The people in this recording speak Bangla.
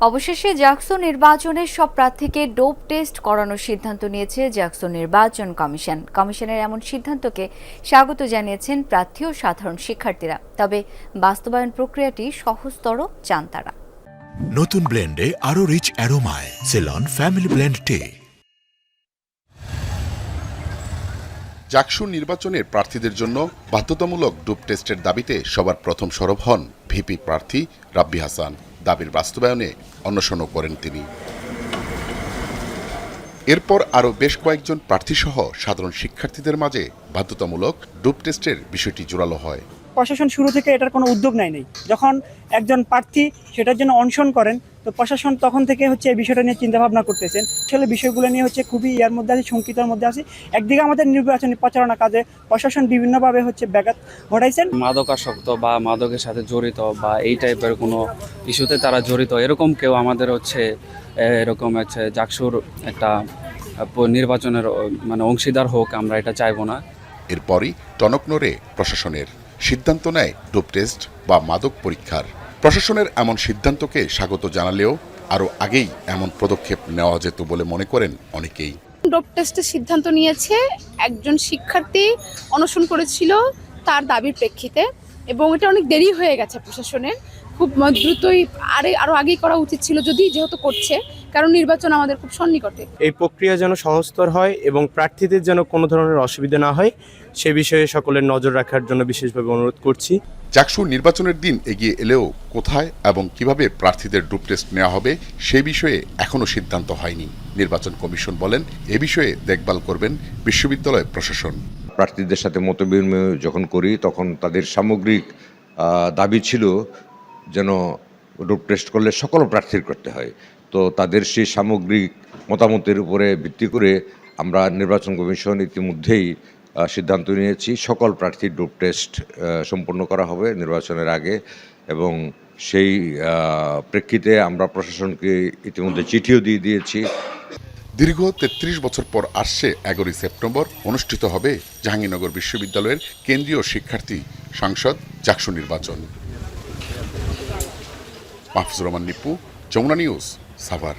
অবশেষে জাকসু নির্বাচনের সব প্রার্থীকে ডোপ টেস্ট করানোর সিদ্ধান্ত নিয়েছে জাকসু নির্বাচন কমিশন। কমিশনের এমন সিদ্ধান্তকে স্বাগত জানিয়েছেন প্রার্থী ও সাধারণ শিক্ষার্থীরা। তবে বাস্তবায়ন প্রক্রিয়াটি সহজতর চান তারা। নতুন ব্লেন্ডে আরও rich অ্যারোমায় Seylon family blend tea. JAKSU নির্বাচনের প্রার্থীদের জন্য বাধ্যতামূলক ডুপ টেস্টের দাবিতে সবার প্রথম সরব হন ভিপি প্রার্থী রাব্বি হাসান। দাবির বাস্তবায়নে অন্বেষণও করেন তিনি। এরপর আরও বেশ কয়েকজন প্রার্থীসহ সাধারণ শিক্ষার্থীদের মাঝে বাধ্যতামূলক ডুপ টেস্টের বিষয়টি জোরালো হয়। প্রশাসন শুরু থেকে এটার কোনো উদ্যোগ নেয়নি। যখন একজন প্রার্থী সেটার জন্য অনশন করেন তো প্রশাসন তখন থেকে হচ্ছে এই বিষয়টা নিয়ে চিন্তা ভাবনা করতেছেন আসলে বিষয়গুলো নিয়ে হচ্ছে খুবই ইয়ার মধ্যে আছে শঙ্কিতার মধ্যে আছে। একদিকে আমাদের নির্বাচনী প্রচারণা কাজে প্রশাসন বিভিন্নভাবে হচ্ছে ব্যাঘাত ঘটাইছেন। মাদকাসক্ত বা মাদকের সাথে জড়িত বা এই টাইপের কোনো ইস্যুতে তারা জড়িত এরকম কেউ আমাদের হচ্ছে এরকম হচ্ছে জাকসুর একটা নির্বাচনের মানে অংশীদার হোক আমরা এটা চাইব না। এরপরই টনক নড়ে প্রশাসনের। সিদ্ধান্ত নেয় ডোপ টেস্ট বা মাদক পরীক্ষার। প্রশাসনের এমন সিদ্ধান্তকে স্বাগত জানালেও আরও আগেই এমন পদক্ষেপ নেওয়া যেত বলে মনে করেন অনেকেই। ডোপ টেস্টের সিদ্ধান্ত নিয়েছে, একজন শিক্ষার্থী অনশন করেছিল তার দাবির প্রেক্ষিতে এবং এটা অনেক দেরি হয়ে গেছে প্রশাসনের। খুব দ্রুতই আরে আরও আগেই করা উচিত ছিল যদি যেহেতু করছে। কারণ নির্বাচন আমাদের খুব সন্নিকটে। এই প্রক্রিয়া যেন সহজতর হয় এবং প্রার্থীদের যেন কোনো ধরনের অসুবিধা না হয় সে বিষয়ে সকলের নজর রাখার জন্য বিশেষভাবে অনুরোধ করছি। জাকসু নির্বাচনের দিন এগিয়ে এলেও কোথায় এবং কীভাবে প্রার্থীদের ডুপ টেস্ট নেওয়া হবে সে বিষয়ে এখনও সিদ্ধান্ত হয়নি। নির্বাচন কমিশন বলেন এ বিষয়ে দেখভাল করবেন বিশ্ববিদ্যালয় প্রশাসন। প্রার্থীদের সাথে মতবিনিময় যখন করি তখন তাদের সামগ্রিক দাবি ছিল যেন ডোপ টেস্ট করলে সকল প্রার্থীর করতে হয়। তো তাদের সেই সামগ্রিক মতামতের উপরে ভিত্তি করে আমরা নির্বাচন কমিশন ইতিমধ্যেই সিদ্ধান্ত নিয়েছি সকল প্রার্থীর ডোপ টেস্ট সম্পন্ন করা হবে নির্বাচনের আগে এবং সেই প্রেক্ষিতে আমরা প্রশাসনকে ইতিমধ্যে চিঠিও দিয়ে দিয়েছি। দীর্ঘ তেত্রিশ বছর পর আসছে এগারোই সেপ্টেম্বর, অনুষ্ঠিত হবে জাহাঙ্গীরনগর বিশ্ববিদ্যালয়ের কেন্দ্রীয় শিক্ষার্থী সংসদ জাকসু নির্বাচন। মাহফুজুর রহমান নিপু যমুনা নিউজ সাভার